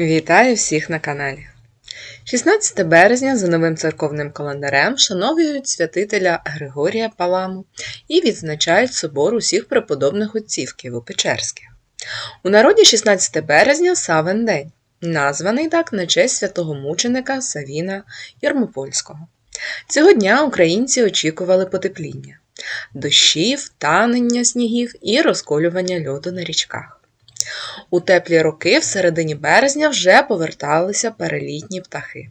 Вітаю всіх на каналі. 16 березня за новим церковним календарем вшановують святителя Григорія Паламу і відзначають собор усіх преподобних отців Києво-Печерських. У народі 16 березня Савен день, названий так на честь святого мученика Савіна Ярмопольського. Цього дня українці очікували потепління, дощів, танення снігів і розколювання льоду на річках. У теплі роки в середині березня вже поверталися перелітні птахи.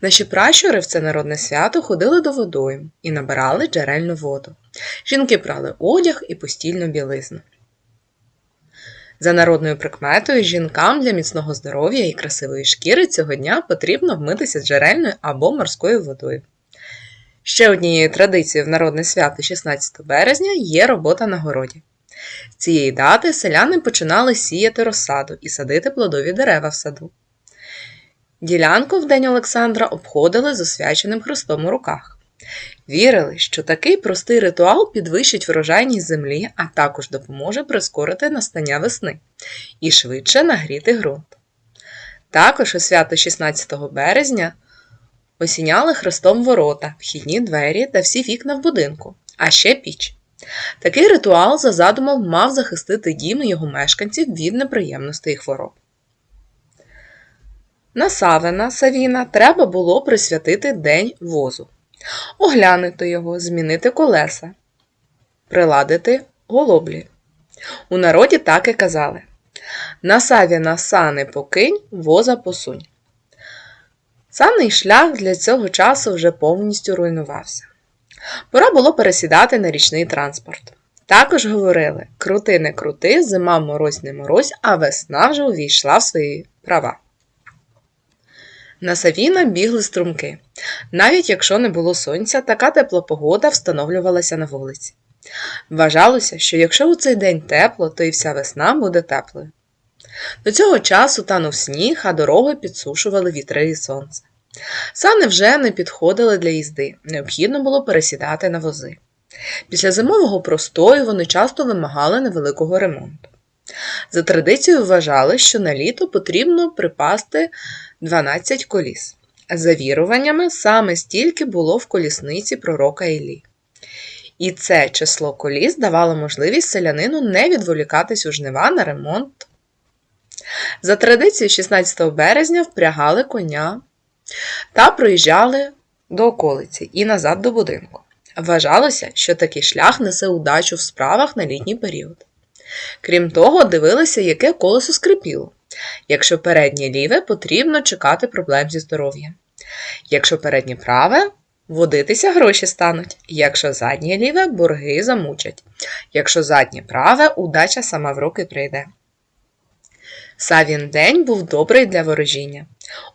Наші пращури в це народне свято ходили до водою і набирали джерельну воду. Жінки прали одяг і постільну білизну. За народною прикметою, жінкам для міцного здоров'я і красивої шкіри цього дня потрібно вмитися з джерельною або морською водою. Ще однією традицією в народне свято 16 березня є робота на городі. Цієї дати селяни починали сіяти розсаду і садити плодові дерева в саду. Ділянку в День Олександра обходили з освяченим хрестом у руках. Вірили, що такий простий ритуал підвищить врожайність землі, а також допоможе прискорити настання весни і швидше нагріти ґрунт. Також у свято 16 березня осіняли хрестом ворота, вхідні двері та всі вікна в будинку, а ще піч. Такий ритуал за задумом мав захистити дім і його мешканців від неприємностей і хвороб. На Савина Савіна треба було присвятити День возу, оглянути його, змінити колеса, приладити голоблі. У народі так і казали На Савіна сани покинь, воза посунь. Санний шлях для цього часу вже повністю руйнувався. Пора було пересідати на річний транспорт. Також говорили: крути не крути, зима морозь не морозь, а весна вже увійшла в свої права. На Савіна бігли струмки. Навіть якщо не було сонця, така тепла погода встановлювалася на вулиці. Вважалося, що якщо у цей день тепло, то і вся весна буде теплою. До цього часу танув сніг, а дороги підсушували вітри і сонце. Сани вже не підходили для їзди, необхідно було пересідати на вози. Після зимового простою вони часто вимагали невеликого ремонту. За традицією вважали, що на літо потрібно припасти 12 коліс. За віруваннями, саме стільки було в колісниці пророка Іллі. І це число коліс давало можливість селянину не відволікатись у жнива на ремонт. За традицією 16 березня впрягали коня та проїжджали до околиці і назад до будинку. Вважалося, що такий шлях несе удачу в справах на літній період. Крім того, дивилися, яке колесо скрипіло. Якщо переднє ліве, потрібно чекати проблем зі здоров'ям. Якщо переднє праве, водитися гроші стануть. Якщо заднє ліве, борги замучать. Якщо заднє праве, удача сама в руки прийде. Савін день був добрий для ворожіння.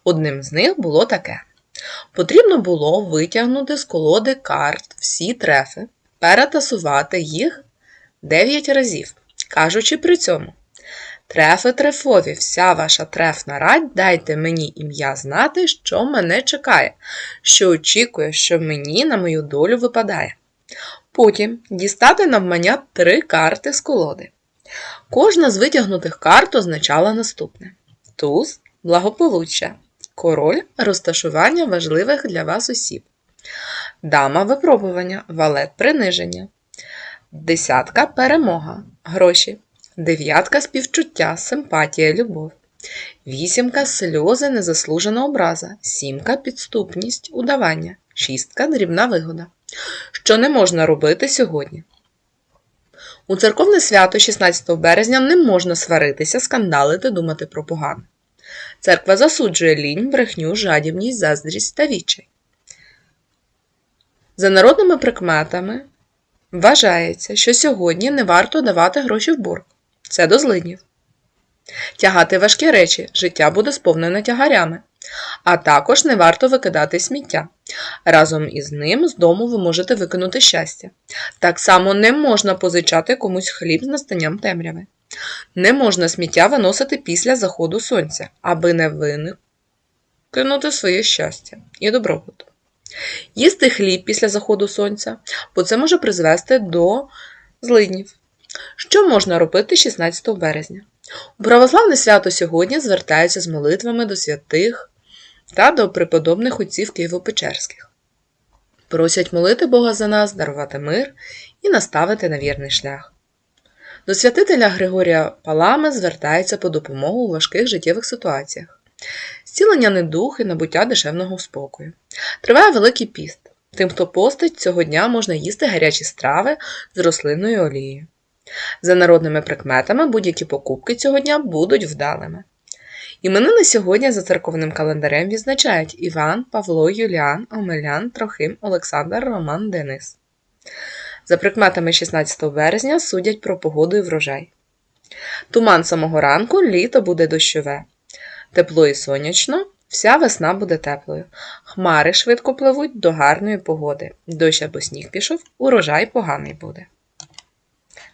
Одним з них було таке: потрібно було витягнути з колоди карт всі трефи, перетасувати їх 9 разів, кажучи при цьому. Трефи трефові, вся ваша трефна радь, дайте мені ім'я знати, що мене чекає, що очікує, що мені на мою долю випадає. Потім дістати навмання три карти з колоди. Кожна з витягнутих карт означала наступне: туз благополуччя, король розташування важливих для вас осіб, дама випробування, валет приниження, десятка перемога, гроші, дев'ятка співчуття, симпатія, любов, вісімка сльози, незаслужена образа, сімка підступність, удавання, шістка дрібна вигода. Що не можна робити сьогодні? У церковне свято 16 березня не можна сваритися, скандалити, думати про погане. Церква засуджує лінь, брехню, жадібність, заздрість та відчай. За народними прикметами вважається, що сьогодні не варто давати гроші в борг. Це до злиднів. Тягати важкі речі, життя буде сповнене тягарями, а також не варто викидати сміття. Разом із ним з дому ви можете викинути щастя. Так само не можна позичати комусь хліб з настанням темряви. Не можна сміття виносити після заходу сонця, аби не викинути своє щастя і добробут. Їсти хліб після заходу сонця, бо це може призвести до злиднів. Що можна робити 16 березня? У православне свято сьогодні звертаються з молитвами до святих та до преподобних отців Києво-Печерських. Просять молити Бога за нас, дарувати мир і наставити на вірний шлях. До святителя Григорія Палами звертається по допомогу у важких життєвих ситуаціях, зцілення недух і набуття душевного спокою. Триває Великий піст. Тим, хто постить, цього дня можна їсти гарячі страви з рослинною олією. За народними прикметами будь-які покупки цього дня будуть вдалими. Іменини сьогодні за церковним календарем відзначають Іван, Павло, Юліан, Омелян, Трохим, Олександр, Роман, Денис. За прикметами 16 березня судять про погоду і врожай. Туман самого ранку літо буде дощове. Тепло і сонячно, вся весна буде теплою. Хмари швидко пливуть до гарної погоди. Дощ або сніг пішов, урожай поганий буде.